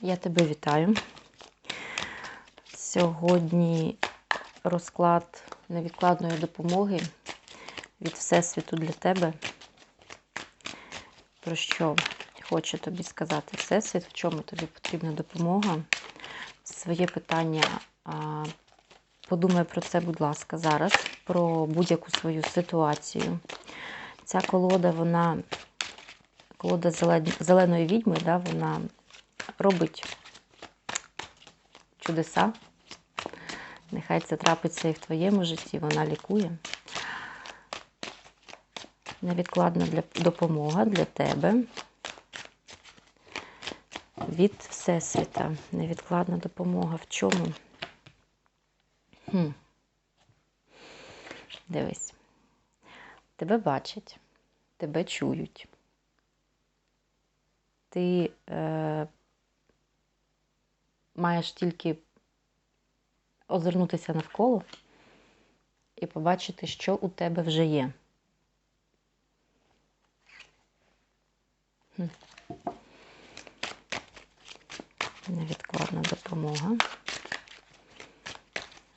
Я тебе вітаю. Сьогодні розклад невідкладної допомоги від Всесвіту для тебе. Про що хочу тобі сказати Всесвіт, в чому тобі потрібна допомога. Своє питання. Подумай про це, будь ласка, зараз, про будь-яку свою ситуацію. Ця колода, вона, колода зелен- зеленої відьми, да, вона робить чудеса. Нехай це трапиться і в твоєму житті, вона лікує. Невідкладна для, допомога для тебе. Від Всесвіта. Невідкладна допомога. В чому? Хм. Дивись. Тебе бачать, тебе чують. Ти е, маєш тільки озирнутися навколо і побачити, що у тебе вже є. Невідкладна допомога.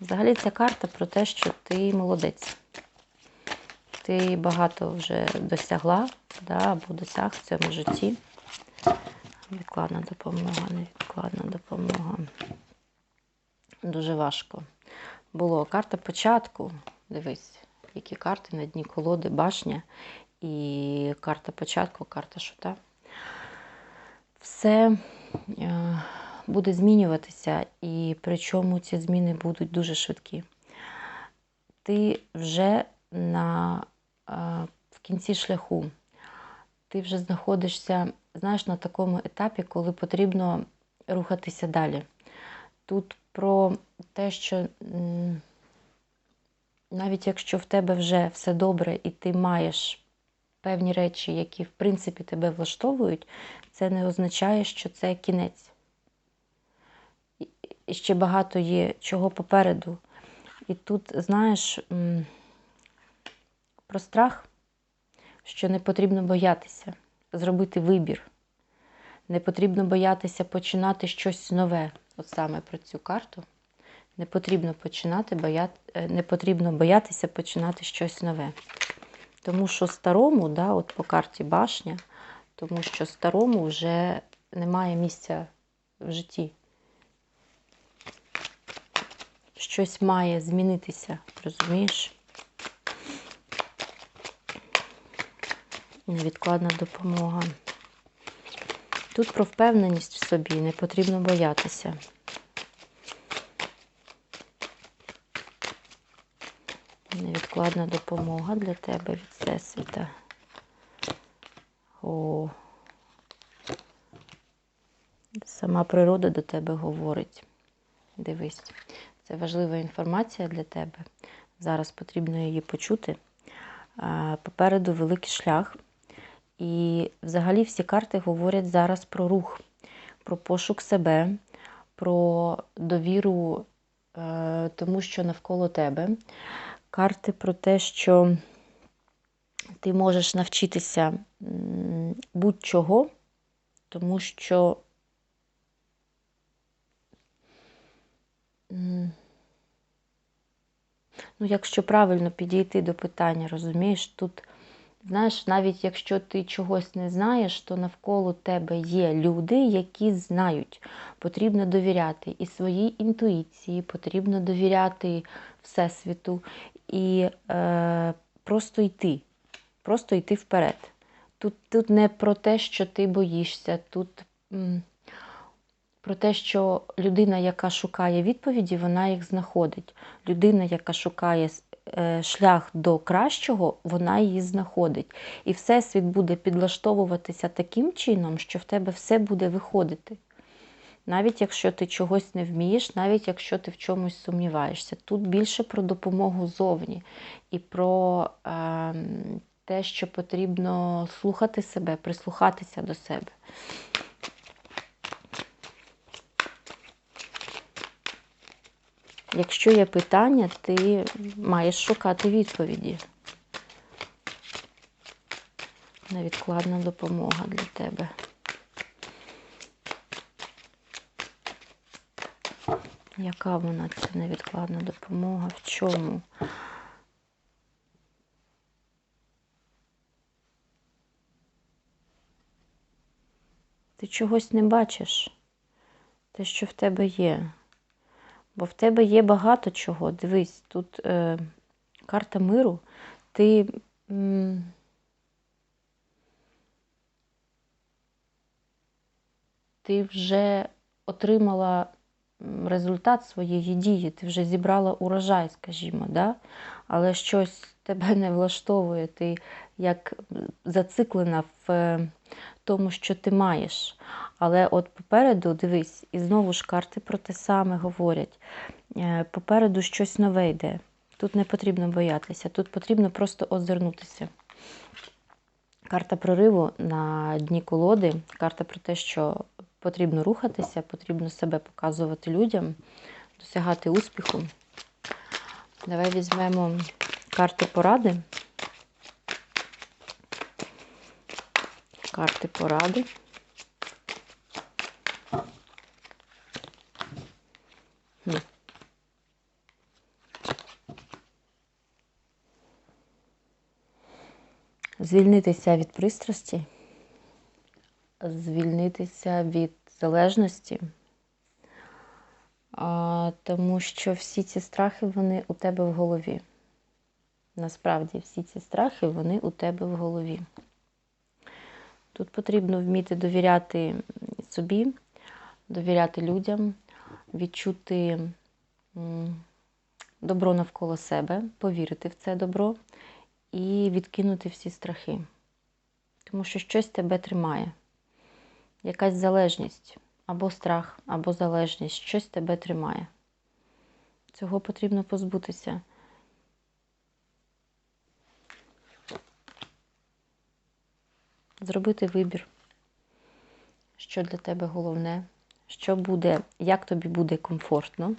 Взагалі ця карта про те, що ти молодець. Ти багато вже досягла, да, або досяг в цьому житті. Відкладна допомога, невідкладна допомога. Дуже важко. Було карта початку. Дивись, які карти на дні колоди, башня і карта початку, карта шута. Все е, буде змінюватися, і причому ці зміни будуть дуже швидкі. Ти вже на, е, в кінці шляху. Ти вже знаходишся, знаєш, на такому етапі, коли потрібно рухатися далі. Тут про те, що навіть якщо в тебе вже все добре і ти маєш певні речі, які в принципі тебе влаштовують, це не означає, що це кінець. І- ще багато є чого попереду. І тут, знаєш, про страх, що не потрібно боятися, зробити вибір. Не потрібно боятися починати щось нове. От саме про цю карту. Не потрібно починати боя... е, не потрібно боятися починати щось нове. Тому що старому, да, от по карті башня, тому що старому вже немає місця в житті. Щось має змінитися, розумієш? Невідкладна допомога. Тут про впевненість в собі, не потрібно боятися. Невідкладна допомога для тебе від Всесвіта. О. Сама природа до тебе говорить. Дивись, це важлива інформація для тебе. Зараз потрібно її почути. Попереду великий шлях. І взагалі всі карти говорять зараз про рух, про пошук себе, про довіру е, тому, що навколо тебе. Карти про те, що ти можеш навчитися будь-чого, тому що ну, якщо правильно підійти до питання, розумієш, тут. Знаєш, навіть якщо ти чогось не знаєш, то навколо тебе є люди, які знають. Потрібно довіряти і своїй інтуїції, потрібно довіряти Всесвіту і е, просто йти, просто йти вперед. Тут, тут не про те, що ти боїшся, тут м, про те, що людина, яка шукає відповіді, вона їх знаходить. Людина, яка шукає шлях до кращого, вона її знаходить. І Всесвіт буде підлаштовуватися таким чином, що в тебе все буде виходити. Навіть якщо ти чогось не вмієш, навіть якщо ти в чомусь сумніваєшся. Тут більше про допомогу зовні і про е, те, що потрібно слухати себе, прислухатися до себе. Якщо є питання, ти маєш шукати відповіді. Невідкладна допомога для тебе. Яка вона ця невідкладна допомога? В чому? Ти чогось не бачиш, те, що в тебе є. Бо в тебе є багато чого. Дивись, тут е, карта миру. Ти. М, ти вже отримала результат своєї дії, ти вже зібрала урожай, скажімо, да? але щось тебе не влаштовує, ти як зациклена в е, тому, що ти маєш. Але от попереду, дивись, і знову ж карти про те саме говорять. Е, Попереду щось нове йде. Тут не потрібно боятися, тут потрібно просто озирнутися. Карта прориву на дні колоди, карта про те, що потрібно рухатися, потрібно себе показувати людям, досягати успіху. Давай візьмемо карти поради. Карти поради. Звільнитися від пристрасті, звільнитися від залежності, тому що всі ці страхи, вони у тебе в голові. Насправді, всі ці страхи, вони у тебе в голові. Тут потрібно вміти довіряти собі, довіряти людям, відчути добро навколо себе, повірити в це добро і відкинути всі страхи. Тому що щось тебе тримає. Якась залежність, або страх, або залежність, щось тебе тримає. Цього потрібно позбутися. Зробити вибір, що для тебе головне, що буде, як тобі буде комфортно.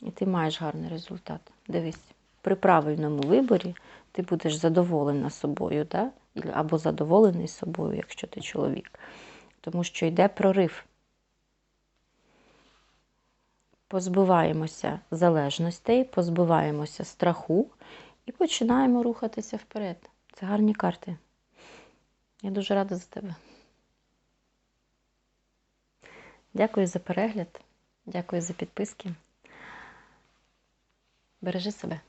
І ти маєш гарний результат. Дивись, при правильному виборі ти будеш задоволена собою, да? або задоволений собою, якщо ти чоловік. Тому що йде прорив. Позбиваємося залежностей, позбиваємося страху і починаємо рухатися вперед. Це гарні карти. Я дуже рада за тебе. Дякую за перегляд. Дякую за підписки. Бережи себе.